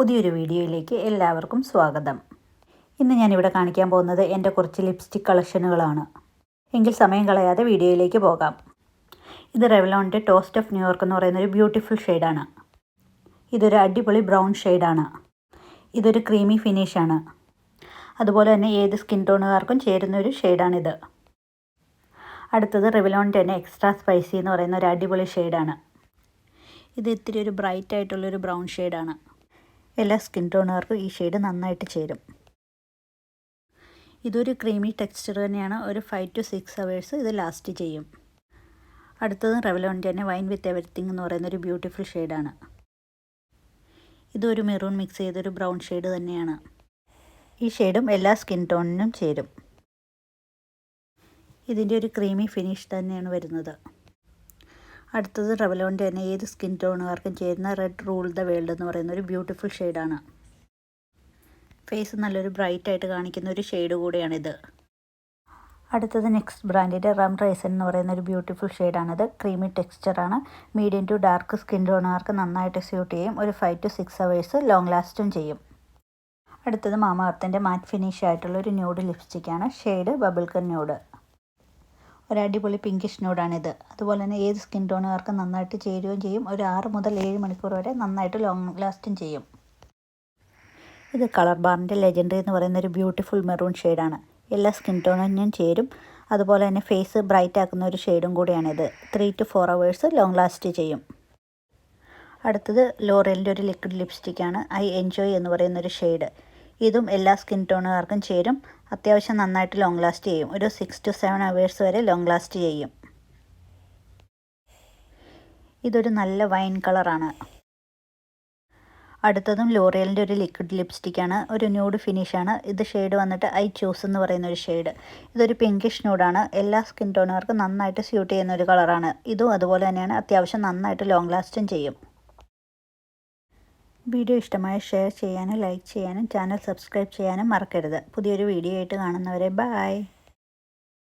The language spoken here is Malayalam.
പുതിയൊരു വീഡിയോയിലേക്ക് എല്ലാവർക്കും സ്വാഗതം. ഇന്ന് ഞാനിവിടെ കാണിക്കാൻ പോകുന്നത് എന്റെ കുറച്ച് ലിപ്സ്റ്റിക് കളക്ഷനുകളാണ്. എങ്കിൽ സമയം കളയാതെ വീഡിയോയിലേക്ക് പോകാം. ഇത് റെവലോണിന്റെ ടോസ്റ്റ് ഓഫ് ന്യൂയോർക്ക് എന്ന് പറയുന്ന ഒരു ബ്യൂട്ടിഫുൾ ഷെയ്ഡാണ്. ഇതൊരു അടിപൊളി ബ്രൗൺ ഷെയ്ഡാണ്. ഇതൊരു ക്രീമി ഫിനിഷാണ് അതുപോലെ തന്നെ ഏത് സ്കിൻ ടോണുകാർക്കും ചേരുന്ന ഒരു ഷെയ്ഡാണിത്. അടുത്തത് റെവലോണിന്റെ തന്നെ എക്സ്ട്രാ സ്പൈസി എന്ന് പറയുന്ന ഒരു അടിപൊളി ഷെയ്ഡാണ്. ഇത് ഇത്തിരി ഒരു ബ്രൈറ്റ് ആയിട്ടുള്ളൊരു ബ്രൗൺ ഷെയ്ഡാണ്. എല്ലാ സ്കിൻ ടോണുകാർക്കും ഈ ഷെയ്ഡ് നന്നായിട്ട് ചേരും. ഇതൊരു ക്രീമി ടെക്സ്ചർ തന്നെയാണ്. ഒരു ഫൈവ് ടു സിക്സ് അവേഴ്സ് ഇത് ലാസ്റ്റ് ചെയ്യും. അടുത്തത് റെവലോണിന്റെ തന്നെ വൈൻ വിത്ത് എവരിത്തിങ് എന്ന് പറയുന്ന ഒരു ബ്യൂട്ടിഫുൾ ഷെയ്ഡാണ് ഇതൊരു മെറൂൺ മിക്സ് ചെയ്തൊരു ബ്രൗൺ ഷെയ്ഡ് തന്നെയാണ്. ഈ ഷെയ്ഡും എല്ലാ സ്കിൻ ടോണിനും ചേരും. ഇതിന്റെ ഒരു ക്രീമി ഫിനിഷ് തന്നെയാണ് വരുന്നത്. അടുത്തത് റെവലോണിന്റെ തന്നെ ഏത് സ്കിൻ ടോണുകാർക്കും ചേരുന്ന റെഡ് റൂൾ ദ വേൾഡ് എന്ന് പറയുന്ന ഒരു ബ്യൂട്ടിഫുൾ ഷെയ്ഡാണ് ഫേസ് നല്ലൊരു ബ്രൈറ്റ് ആയിട്ട് കാണിക്കുന്ന ഒരു ഷെയ്ഡ് കൂടിയാണിത്. അടുത്തത് നെക്സ്റ്റ് ബ്രാൻഡിന്റെ റം റൈസൺ എന്ന് പറയുന്ന ഒരു ബ്യൂട്ടിഫുൾ ഷെയ്ഡാണിത് ക്രീമി ടെക്സ്ചറാണ് മീഡിയം ടു ഡാർക്ക് സ്കിൻ ടോണുകാർക്ക് നന്നായിട്ട് സ്യൂട്ട് ചെയ്യും. ഒരു five to six hours long ലാസ്റ്റും ചെയ്യും. അടുത്തത് മാമാർത്തിന്റെ മാറ്റ് ഫിനിഷ് ആയിട്ടുള്ള ഒരു ന്യൂഡ് ലിപ്സ്റ്റിക്കാണ് ഷെയ്ഡ് ബബിൾക്കൺ ന്യൂഡ് ഒരു അടിപൊളി പിങ്കിഷ് നോഡാണിത് അതുപോലെ തന്നെ ഏത് സ്കിൻ ടോണുകാർക്കും നന്നായിട്ട് ചേരുകയും ചെയ്യും. ഒരു ആറ് മുതൽ ഏഴ് മണിക്കൂർ വരെ നന്നായിട്ട് ലോങ് ലാസ്റ്റും ചെയ്യും. ഇത് കളർ ബാറിന്റെ ലെജൻഡറി എന്ന് പറയുന്ന ഒരു ബ്യൂട്ടിഫുൾ മെറൂൺ ഷെയ്ഡാണ് എല്ലാ സ്കിൻ ടോണിനും ചേരും. അതുപോലെ തന്നെ ഫേസ് ബ്രൈറ്റ് ആക്കുന്ന ഒരു ഷെയ്ഡും കൂടിയാണിത്. Three to four hours long last ചെയ്യും. അടുത്തത് ലോറിയലിന്റെ ഒരു ലിക്വിഡ് ലിപ്സ്റ്റിക്കാണ് ഐ എൻജോയ് എന്ന് പറയുന്നൊരു ഷെയ്ഡ് ഇതും എല്ലാ സ്കിൻ ടോണുകാർക്കും ചേരും. അത്യാവശ്യം നന്നായിട്ട് ലോങ് ലാസ്റ്റ് ചെയ്യും. ഒരു സിക്സ് ടു സെവൻ അവേഴ്സ് വരെ ലോങ് ലാസ്റ്റ് ചെയ്യും. ഇതൊരു നല്ല വൈൻ കളറാണ് അടുത്തതും ലോറിയലിന്റെ ഒരു ലിക്വിഡ് ലിപ്സ്റ്റിക്കാണ് ഒരു ന്യൂഡ് ഫിനിഷാണ് ഇത് ഷെയ്ഡ് വന്നിട്ട് ഐ ചൂസ് എന്ന് പറയുന്ന ഒരു ഷെയ്ഡ് ഇതൊരു പിങ്കിഷ് ന്യൂഡാണ് എല്ലാ സ്കിൻ ടോണുകാർക്കും നന്നായിട്ട് സ്യൂട്ട് ചെയ്യുന്ന ഒരു കളറാണ് ഇതും അതുപോലെ തന്നെയാണ്. അത്യാവശ്യം നന്നായിട്ട് ലോങ് ലാസ്റ്റും ചെയ്യും. വീഡിയോ ഇഷ്ടമായ ഷെയർ ചെയ്യാനും ലൈക്ക് ചെയ്യാനും ചാനൽ സബ്സ്ക്രൈബ് ചെയ്യാനും മറക്കരുത്. പുതിയൊരു വീഡിയോ ആയിട്ട് കാണുന്നവരെ ബായ്